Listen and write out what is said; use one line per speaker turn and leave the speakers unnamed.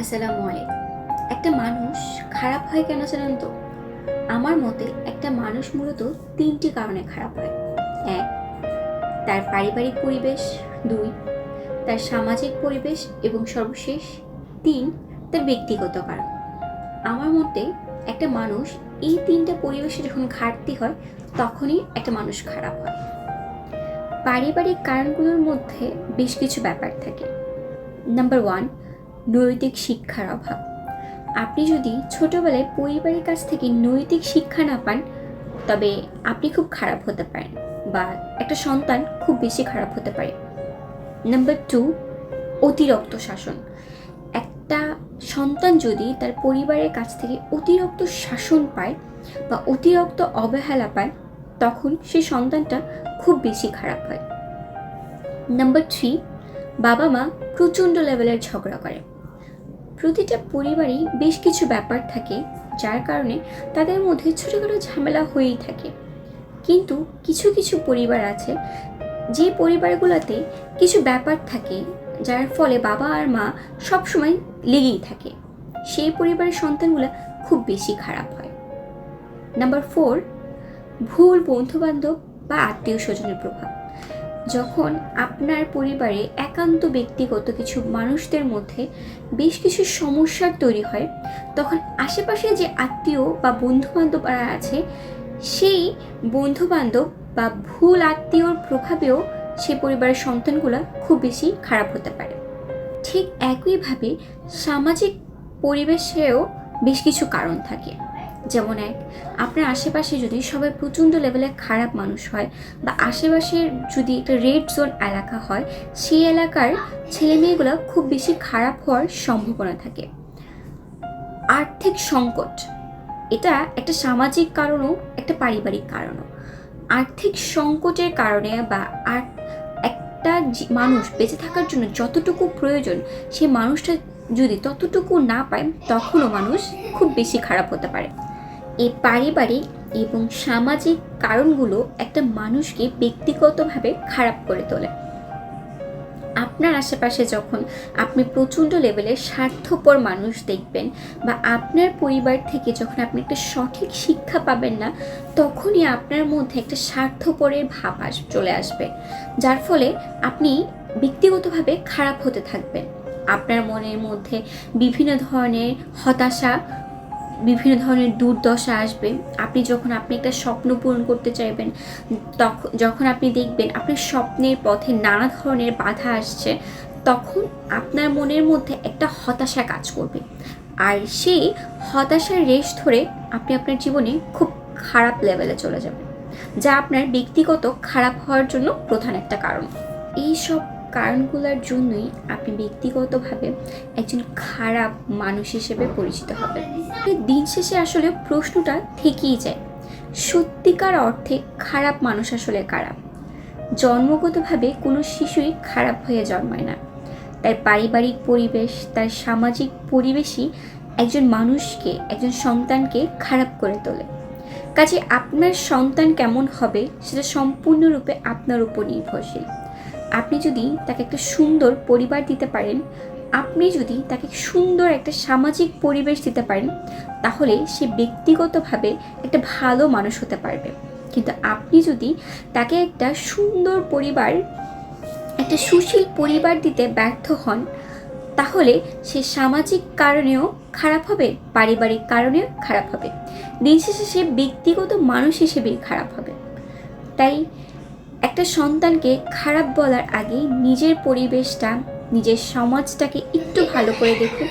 আসসালামু আলাইকুম। একটা মানুষ খারাপ হয় কেন জানেন তো? আমার মতে একটা মানুষ মূলত তিনটি কারণে খারাপ হয়। এক, তার পারিবারিক পরিবেশ। দুই, তার সামাজিক পরিবেশ। এবং সর্বশেষ তিন, তার ব্যক্তিগত কারণ। আমার মতে একটা মানুষ এই তিনটা পরিবেশে যখন ঘাটতি হয়, তখনই একটা মানুষ খারাপ হয়। পারিবারিক কারণগুলোর মধ্যে বেশ কিছু ব্যাপার থাকে। নাম্বার ওয়ান নৈতিক শিক্ষার অভাব। আপনি যদি ছোটবেলায় পরিবারের কাছ থেকে নৈতিক শিক্ষা না পান, তবে আপনি খুব খারাপ হতে পারেন বা একটা সন্তান খুব বেশি খারাপ হতে পারে। নাম্বার টু অতিরিক্ত শাসন। একটা সন্তান যদি তার পরিবারের কাছ থেকে অতিরিক্ত শাসন পায় বা অতিরিক্ত অবহেলা পায়, তখন সেই সন্তানটা খুব বেশি খারাপ হয়। নাম্বার থ্রি বাবা মা প্রচণ্ড লেভেলের ঝগড়া করে। প্রতিটা পরিবারই বেশ কিছু ব্যাপার থাকে, যার কারণে তাদের মধ্যে ছোটোখাটো ঝামেলা হয়েই থাকে। কিন্তু কিছু কিছু পরিবার আছে, যে পরিবারগুলোতে কিছু ব্যাপার থাকে, যার ফলে বাবা আর মা সবসময় লেগেই থাকে। সেই পরিবারের সন্তানগুলো খুব বেশি খারাপ হয়। নাম্বার ফোর, ভুল বন্ধুবান্ধব বা আত্মীয় স্বজনের প্রভাব। যখন আপনার পরিবারে একান্ত ব্যক্তিগত কিছু মানুষদের মধ্যে বেশ কিছু সমস্যার তৈরি হয়, তখন আশেপাশে যে আত্মীয় বা বন্ধুবান্ধবরা আছে, সেই বন্ধুবান্ধব বা ভুল আত্মীয়র প্রভাবেও সে পরিবারের সন্তানগুলো খুব বেশি খারাপ হতে পারে। ঠিক একইভাবে সামাজিক পরিবেশেও বেশ কিছু কারণ থাকে। যেমন এক, আপনার আশেপাশে যদি সবাই প্রচণ্ড লেভেলে খারাপ মানুষ হয় বা আশেপাশের যদি একটা রেড জোন এলাকা হয়, সেই এলাকার ছেলেমেয়েগুলো খুব বেশি খারাপ হওয়ার সম্ভাবনা থাকে। আর্থিক সংকট, এটা একটা সামাজিক কারণও, একটা পারিবারিক কারণও। আর্থিক সংকটের কারণে বা আর একটা মানুষ বেঁচে থাকার জন্য যতটুকু প্রয়োজন সেই মানুষটা যদি ততটুকু না পায়, তখনও মানুষ খুব বেশি খারাপ হতে পারে। এই পারিবারিক এবং সামাজিক কারণগুলো একটা মানুষকে ব্যক্তিগতভাবে খারাপ করে তোলে। আপনার আশেপাশে যখন আপনি প্রচণ্ড লেভেলের স্বার্থপর মানুষ দেখবেন বা আপনার পরিবার থেকে যখন আপনি একটা সঠিক শিক্ষা পাবেন না, তখনই আপনার মধ্যে একটা স্বার্থপরের ভাব আস, চলে আসবে। যার ফলে আপনি ব্যক্তিগতভাবে খারাপ হতে থাকবেন। আপনার মনের মধ্যে বিভিন্ন ধরনের হতাশা বিভিন্ন ধরনের দুর্দশা আসবে। আপনি যখন আপনি একটা স্বপ্ন পূরণ করতে চাইবেন তখন যখন আপনি দেখবেন আপনার স্বপ্নের পথে নানা ধরনের বাধা আসছে, তখন আপনার মনের মধ্যে একটা হতাশা কাজ করবে। আর সেই হতাশার রেশ ধরে আপনি আপনার জীবনে খুব খারাপ লেভেলে চলে যাবেন, যা আপনার ব্যক্তিগত খারাপ হওয়ার জন্য প্রধান একটা কারণ। এই সব কারণগুলোর জন্যই আপনি ব্যক্তিগতভাবে একজন খারাপ মানুষ হিসেবে পরিচিত হবেন। দিন শেষে আসলে প্রশ্নটা থেকেই যায়, সত্যিকার অর্থে খারাপ মানুষ আসলে কারা? জন্মগতভাবে কোনো শিশুই খারাপ হয়ে জন্মায় না। তার পারিবারিক পরিবেশ, তার সামাজিক পরিবেশই একজন মানুষকে, একজন সন্তানকে খারাপ করে তোলে। কাজে আপনার সন্তান কেমন হবে সেটা সম্পূর্ণরূপে আপনার উপর নির্ভরশীল। আপনি যদি তাকে একটা সুন্দর পরিবার দিতে পারেন, আপনি যদি তাকে সুন্দর একটা সামাজিক পরিবেশ দিতে পারেন, তাহলে সে ব্যক্তিগতভাবে একটা ভালো মানুষ হতে পারবে। কিন্তু আপনি যদি তাকে একটা সুন্দর পরিবার, একটা সুশীল পরিবার দিতে ব্যর্থ হন, তাহলে সে সামাজিক কারণেও খারাপ হবে, পারিবারিক কারণেও খারাপ হবে। দিন শেষে সে ব্যক্তিগত মানুষ হিসেবেই খারাপ হবে। তাই একটা সন্তানকে খারাপ বলার আগে নিজের পরিবেশটা নিজের সমাজটাকে একটু ভালো করে দেখুন